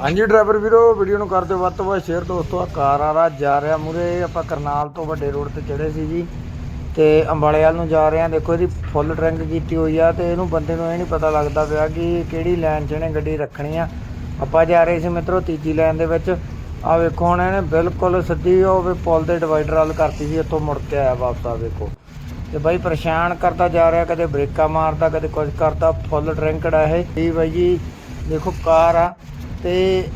ਹਾਂਜੀ ਡਰਾਈਵਰ ਵੀਰੋ, ਵੀਡੀਓ ਨੂੰ ਕਰ ਦਿਓ ਵੱਧ ਤੋਂ ਵੱਧ ਸ਼ੇਅਰ ਦੋਸਤੋ ਆ ਕਾਰ ਵਾਲਾ ਜਾ ਰਿਹਾ ਮੂਰੇ ਆਪਾਂ ਕਰਨਾਲ ਤੋਂ ਵੱਡੇ ਰੋਡ ਤੇ ਚੜੇ ਸੀ ਜੀ। ਤੇ ਅੰਬਾਲੇ ਵੱਲ ਨੂੰ ਜਾ ਰਹੇ ਆ ਦੇਖੋ ਇਹਦੀ ਫੁੱਲ ਡਰਿੰਕ ਕੀਤੀ ਹੋਈ ਆ ਤੇ ਇਹਨੂੰ ਬੰਦੇ ਨੂੰ ਇਹ ਨਹੀਂ ਪਤਾ ਲੱਗਦਾ ਪਿਆ ਕਿ ਕਿਹੜੀ ਲਾਈਨ 'ਚ ਇਹਨੇ ਗੱਡੀ ਰੱਖਣੀ ਆ। ਆਪਾਂ ਜਾ ਰਹੇ ਸੀ ਮਿੱਤਰੋ ਤੀਜੀ ਲਾਈਨ ਦੇ ਵਿੱਚ। ਆ ਵੇਖੋ ਹੁਣ ਇਹਨੇ ਬਿਲਕੁਲ ਸਿੱਧੀ ਉਹ ਵੀ ਪੁਲ ਦੇ ਡਿਵਾਈਡਰ ਵੱਲ ਕਰਤੀ ਸੀ ਇੱਥੋਂ ਮੁੜ ਕੇ ਆਇਆ ਵਾਪਸ ਆ ਵੇਖੋ। ਤੇ ਬਾਈ ਪਰੇਸ਼ਾਨ ਕਰਦਾ ਜਾ ਰਿਹਾ, ਕਦੇ ਬ੍ਰੇਕਾਂ ਮਾਰਦਾ, ਕਦੇ ਕੁਝ ਕਰਦਾ ਫੁੱਲ ਡਰਿੰਕਡ ਆ ਇਹ। ਜੀ ਬਾਈ ਜੀ, ਦੇਖੋ ਕਾਰ ਆ ਤੇ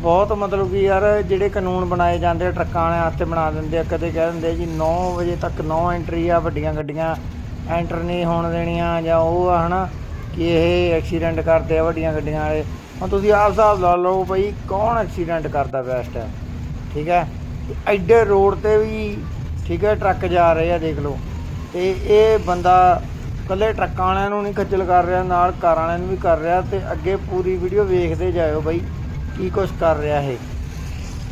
ਬਹੁਤ ਮਤਲਬ ਕਿ ਯਾਰ ਜਿਹੜੇ ਕਾਨੂੰਨ ਬਣਾਏ ਜਾਂਦੇ ਆ, ਟਰੱਕਾਂ ਵਾਲਿਆਂ ਵਾਸਤੇ ਬਣਾ ਦਿੰਦੇ ਆ, ਕਦੇ ਕਹਿ ਦਿੰਦੇ ਆ ਜੀ 9 ਵਜੇ ਤੱਕ ਨੋ ਐਂਟਰੀ ਆ, ਵੱਡੀਆਂ ਗੱਡੀਆਂ ਐਂਟਰ ਨਹੀਂ ਹੋਣ ਦੇਣੀਆਂ ਜਾਂ ਉਹ ਆ ਹਨਾ, ਕਿ ਇਹ ਐਕਸੀਡੈਂਟ ਕਰਦੇ ਆ ਵੱਡੀਆਂ ਗੱਡੀਆਂ ਵਾਲੇ। ਹੁਣ ਤੁਸੀਂ ਆਪ ਹਿਸਾਬ ਲਾ ਲਓ ਬਈ ਕੌਣ ਐਕਸੀਡੈਂਟ ਕਰਦਾ ਬੈਸਟ ਹੈ ਠੀਕ ਹੈ? ਐਡੇ ਰੋਡ ਤੇ ਵੀ, ਠੀਕ ਹੈ, ਟਰੱਕ ਜਾ ਰਹੇ ਆ, ਦੇਖ ਲਓ। ਤੇ ਇਹ ਬੰਦਾ ਕੱਲੇ ਟਰੱਕਾਂ ਵਾਲਿਆਂ ਨੂੰ ਨਹੀਂ ਖੱਜਲ ਕਰ ਰਿਹਾ, ਨਾਲ ਕਾਰਾਂ ਵਾਲਿਆਂ ਨੂੰ ਵੀ ਕਰ ਰਿਹਾ ਤੇ ਅੱਗੇ ਪੂਰੀ ਵੀਡੀਓ ਵੇਖਦੇ ਜਾਇਓ ਬਾਈ ਕੀ ਕੁਛ ਕਰ ਰਿਹਾ ਇਹ।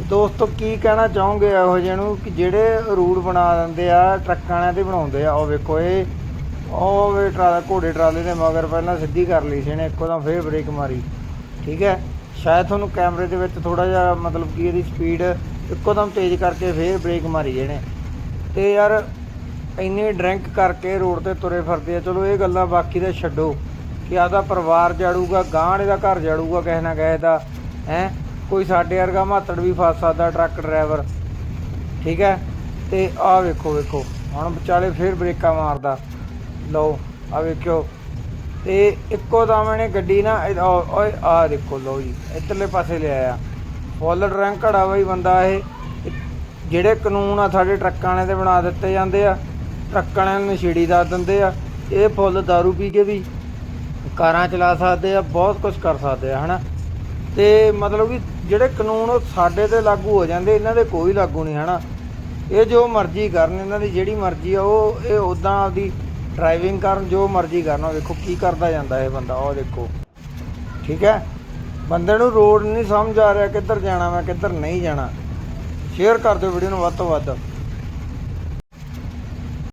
ਦੋਸਤੋ, ਕੀ ਕਹਿਣਾ ਚਾਹੋਗੇ ਇਹੋ ਜਿਹੇ ਨੂੰ ਕਿ ਜਿਹੜੇ ਰੂਲ ਬਣਾ ਦਿੰਦੇ ਆ, ਟਰੱਕਾਂ ਵਾਲਿਆਂ ਤੇ ਬਣਾਉਂਦੇ ਆ, ਉਹ ਵੇਖੋ ਇਹ, ਉਹ ਵੇ ਟਰਾਲਾ ਘੋੜੇ ਟਰਾਲੇ ਦੇ ਮਗਰ ਪਹਿਲਾਂ ਸਿੱਧੀ ਕਰ ਲਈ ਸੀ ਇਹਨੇ, ਇੱਕੋ ਦਮ ਫੇਰ ਬ੍ਰੇਕ ਮਾਰੀ। ਠੀਕ ਹੈ? ਸ਼ਾਇਦ ਤੁਹਾਨੂੰ ਕੈਮਰੇ ਦੇ ਵਿੱਚ ਥੋੜਾ ਜਿਹਾ ਮਤਲਬ ਕਿ ਇਹਦੀ ਸਪੀਡ ਇੱਕੋ ਦਮ ਤੇਜ਼ ਕਰਕੇ ਫੇਰ ਬ੍ਰੇਕ ਮਾਰੀ ਇਹਨੇ। ਤੇ ਯਾਰ ਇੰਨੀ ਡਰਿੰਕ ਕਰਕੇ ਰੋਡ ਤੇ ਤੁਰੇ ਫਿਰਦੇ ਆ। ਚਲੋ ਇਹ ਗੱਲਾਂ ਬਾਕੀ ਦਾ ਛੱਡੋ ਕਿ ਆਦਾ ਪਰਿਵਾਰ ਜਾੜੂਗਾ ਗਾਂਢ ਦਾ ਘਰ ਜਾੜੂਗਾ ਕਿਸੇ ਨਾ ਕਿਸੇ ਦਾ, ਹੈ? ਕੋਈ ਸਾਡੇ ਵਰਗਾ ਮਾਤੜ ਵੀ ਫਸ ਸਕਦਾ, ਟਰੱਕ ਡਰਾਈਵਰ। ਠੀਕ ਹੈ? ਤੇ ਆਹ ਵੇਖੋ ਵੇਖੋ। ਹੁਣ ਵਿਚਾਲੇ ਫੇਰ ਬ੍ਰੇਕਾਂ ਮਾਰਦਾ। ਲਓ ਆ ਵੇਖਿਓ। ਤੇ ਇੱਕੋ ਦਮ ਨੇ ਗੱਡੀ ਨਾ, ਇਹ- ਉਹ- ਓਏ ਆ ਦੇਖੋ, ਲਓ ਜੀ, ਇੱਧਰਲੇ ਪਾਸੇ ਲਿਆਇਆ ਫੁੱਲ ਡਰਿੰਕ ਘੜਾ ਬਈ ਬੰਦਾ ਇਹ। ਜਿਹੜੇ ਕਾਨੂੰਨ ਆ ਸਾਡੇ ਟਰੱਕਾਂ ਵਾਲਿਆਂ ਦੇ ਬਣਾ ਦਿੱਤੇ ਜਾਂਦੇ ਆ। ਟਰੱਕਾਂ ਵਾਲਿਆਂ ਨੂੰ ਨਸ਼ੇੜੀ ਦੱਸ ਦਿੰਦੇ ਆ, ਇਹ ਫੁੱਲ दारू ਪੀ ਕੇ ਵੀ ਕਾਰਾਂ ਚਲਾ ਸਕਦੇ ਆ, ਬਹੁਤ ਕੁਝ ਕਰ ਸਕਦੇ ਆ, ਹਨਾ? ਤੇ ਮਤਲਬ ਕਿ ਜਿਹੜੇ ਕਾਨੂੰਨ ਉਹ ਸਾਡੇ ਤੇ ਲਾਗੂ ਹੋ ਜਾਂਦੇ, ਇਹਨਾਂ ਦੇ ਕੋਈ ਲਾਗੂ ਨਹੀਂ, ਹਨਾ? ਇਹ ਜੋ ਮਰਜ਼ੀ ਕਰਨ, ਇਹਨਾਂ ਦੀ ਜਿਹੜੀ ਮਰਜ਼ੀ ਆ, ਉਹ ਇਹ ਉਦਾਂ ਆਪਦੀ ਡਰਾਈਵਿੰਗ ਕਰਨ, ਜੋ ਮਰਜ਼ੀ ਕਰਨ, ਉਹ ਵੇਖੋ ਕੀ ਕਰਦਾ ਜਾਂਦਾ ਇਹ ਬੰਦਾ, ਉਹ ਦੇਖੋ। ਠੀਕ ਹੈ? ਬੰਦੇ ਨੂੰ ਰੋਡ ਨਹੀਂ ਸਮਝ ਆ ਰਿਹਾ ਕਿੱਧਰ ਜਾਣਾ ਮੈਂ ਕਿੱਧਰ ਨਹੀਂ ਜਾਣਾ। ਸ਼ੇਅਰ ਕਰ ਦਿਓ ਵੀਡੀਓ ਨੂੰ ਵੱਧ ਤੋਂ ਵੱਧ।